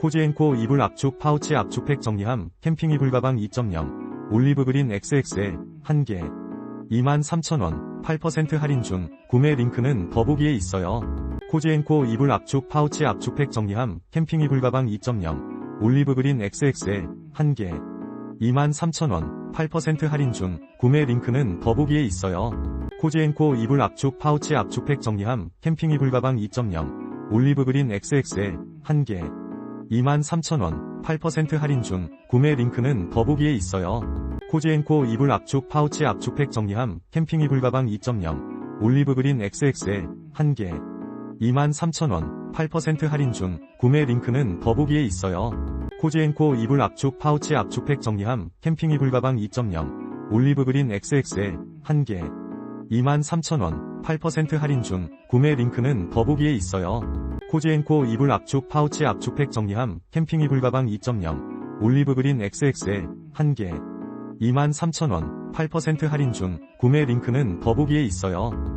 코지앤코 이불 압축 파우치 압축팩 정리함 캠핑 이불 가방 2.0 올리브 그린 XXL 1개 23,000원 8% 할인 중 구매 링크는 더보기에 있어요. 코지앤코 이불 압축 파우치 압축팩 정리함 캠핑 이불 가방 2.0 올리브 그린 XXL 1개 23,000원 8% 할인 중 구매 링크는 더보기에 있어요. 코지앤코 이불 압축 파우치 압축팩 정리함 캠핑 이불 가방 2.0 올리브 그린 XXL 1개 23,000원 8% 할인 중 구매 링크는 더보기에 있어요. 코지앤코 이불 압축 파우치 압축팩 정리함 캠핑 이불 가방 2.0 올리브 그린 XXL 1개 23,000원 8% 할인 중 구매 링크는 더보기에 있어요. 코지앤코 이불 압축 파우치 압축팩 정리함 캠핑 이불 가방 2.0 올리브 그린 XXL 1개 23,000원 8% 할인 중 구매 링크는 더보기에 있어요. 코지앤코 이불 압축 파우치 압축팩 정리함 캠핑 이불 가방 2.0 올리브 그린 XXL 1개 23,000원 8% 할인 중 구매 링크는 더보기에 있어요.